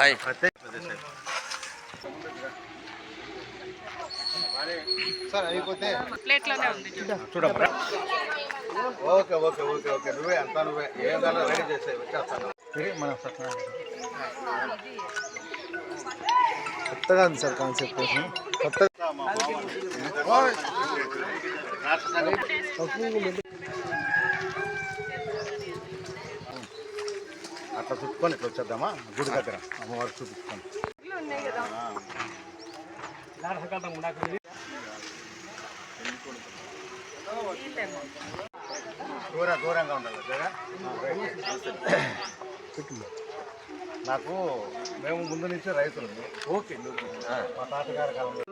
Hi. Sir అయిపోతే ప్లేట్లోనే ఉంది. చూడు. చూడమ్మా. Okay okay okay okay. నువ్వే అంతా నువ్వే. ఏదైనా రెడీ చేసే వచ్చేస్తాను. మనం కొత్తగా ఉంది సార్ కాన్సెప్ట్. కొత్తగా అట్లా చుట్టుకొని ఇట్లా వచ్చేద్దామా? గుడి దగ్గర. అమ్మవారు చూపించుకొని ఇల్లు ఉన్నాయి కదా. వీళ్ళేమో. దూరం దూరంగా ఉండాలి జగ నాకు మేము ముందు నుంచి రైతులు. ఓకే. మా తాతగారి కాలంలో.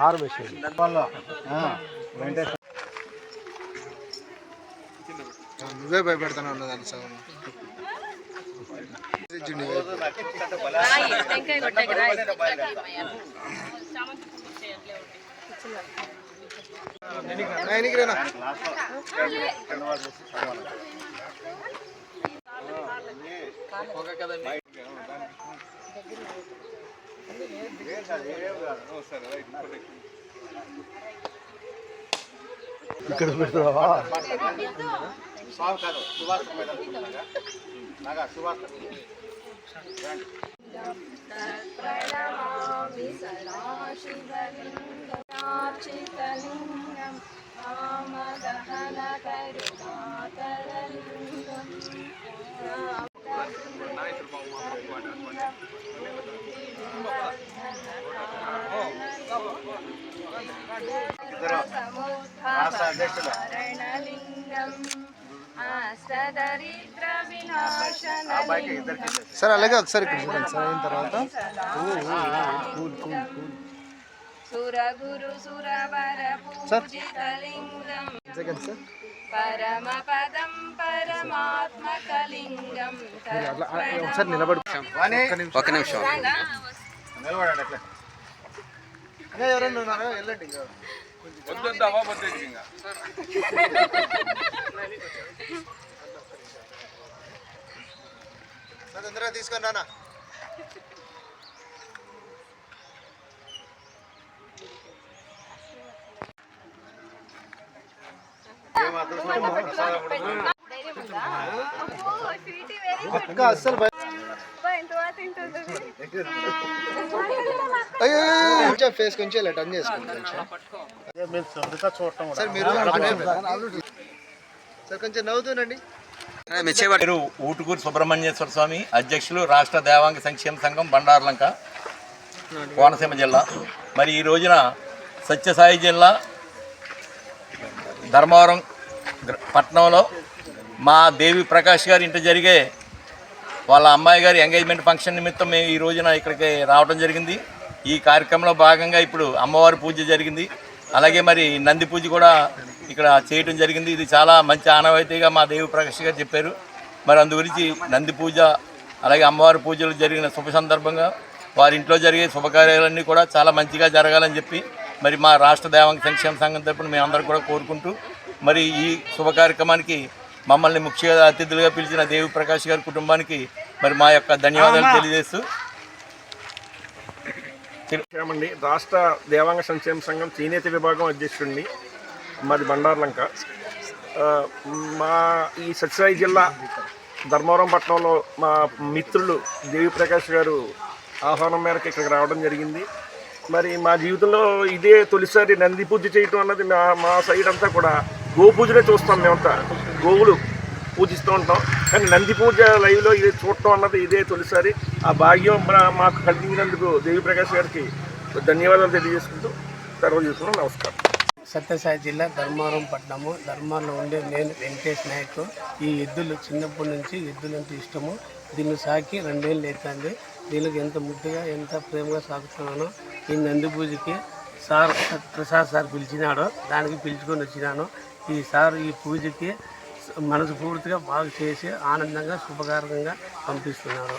హార్వెస్ట్ నువ్వే భయపెడతాను ఉన్నదాన్ని సగం. రాయి ఇక్కడ పెడతావా? సాగు కాదు సువాసన నాగా సువాసన ప్రణమామి సదాశివలింగం రామదహన కరుణాకరలింగం రాష్ట్ర అధ్యక్షులు సార్ అలాగే ఒకసారి ఇక్కడ చూడండి సార్ అయిన తర్వాత. కూల్ కూల్ కూల్ సురగురు సురవర పూజితలింగం. Second sir. పరమ పదం పరమాత్మకలింగం అట్లా ఒకసారి నిలబడు. ఒక నిమిషం. నిలబడండి అట్లా. ఇంకా ఎవరైనా ఉన్నారా? వెళ్ళండి ఇంకా సార్ తొందరగా తీసుకొని రానా? అక్క అస్సలు భయ- అయ్యో కొంచెం ఫేస్ కొంచెం ఇలా టర్న్ చేసుకోండి కొంచెం. సార్ మీరు సార్ కొంచెం నవ్వుతుండండి పేరు ఊటుకూరు సుబ్రహ్మణ్యేశ్వర స్వామి అధ్యక్షులు రాష్ట్ర దేవాంగ సంక్షేమ సంఘం బండార్లంక కోనసీమ జిల్లా. మరి ఈ రోజున సత్యసాయి జిల్లా ధర్మవరం పట్టణంలో మా దేవి ప్రకాష్ గారి ఇంట జరిగే వాళ్ళ అమ్మాయి గారి ఎంగేజ్మెంట్ ఫంక్షన్ నిమిత్తం మేము ఈ రోజున ఇక్కడికి రావడం జరిగింది. ఈ కార్యక్రమంలో భాగంగా ఇప్పుడు అమ్మవారి పూజ జరిగింది. అలాగే మరి నంది పూజ కూడా ఇక్కడ చేయడం జరిగింది. ఇది చాలా మంచి ఆనవాయితీగా మా దేవి ప్రకాష్ గారు చెప్పారు. మరి అందు గురించి నంది పూజ అలాగే అమ్మవారి పూజలు జరిగిన శుభ సందర్భంగా వారి ఇంట్లో జరిగే శుభకార్యాలన్నీ కూడా చాలా మంచిగా జరగాలని చెప్పి మరి మా రాష్ట్ర దేవాంగ సంక్షేమ సంఘం తరపున మేమందరం కూడా కోరుకుంటూ మరి ఈ శుభ కార్యక్రమానికి మమ్మల్ని ముఖ్య అతిథులుగా పిలిచిన దేవి ప్రకాష్ గారి కుటుంబానికి మరి మా యొక్క ధన్యవాదాలు తెలియజేస్తూ రాష్ట్ర దేవాంగ సంక్షేమ సంఘం చేనేత విభాగం అధ్యక్షుడిని. మాది బండార్లంక మా ఈ సత్యసాయి జిల్లా ధర్మవరం పట్టణంలో మా మిత్రులు దేవి ప్రకాష్ గారు ఆహ్వానం మేరకు ఇక్కడికి రావడం జరిగింది. మరి మా జీవితంలో ఇదే తొలిసారి నంది పూజ చేయటం అన్నది మా మా సైడ్ అంతా కూడా గోపూజనే చూస్తాం మేమంతా. గోవులు పూజిస్తూ ఉంటాం. కానీ నంది పూజ లైవ్లో ఇది చూడటం అన్నది ఇదే తొలిసారి. ఆ భాగ్యం మా- మాకు కలిగించినందుకు దేవి ప్రకాష్ గారికి ధన్యవాదాలు తెలియజేసుకుంటూ తర్వాత చేసుకున్నాం నమస్కారం. సత్యసాయి జిల్లా ధర్మవరం పట్టణము. ధర్మారంలో ఉండే నేను వెంకటేష్ నాయక్. ఈ ఎద్దులు చిన్నప్పటి నుంచి ఎద్దులు అంటే ఇష్టము. దీన్ని సాకి రెండేళ్ళు అవుతుంది దీనికి ఎంత ముద్దుగా ఎంత ప్రేమగా సాగుతున్నానో ఈ నంది పూజకి సార్ ప్రసాద్ సార్ పిలిచినాడో. దానికి పిలుచుకొని వచ్చినాను. ఈ సార్ ఈ పూజకి మనసు పూర్తిగా బాగా చేసి ఆనందంగా శుభకారంగా పంపిస్తున్నారు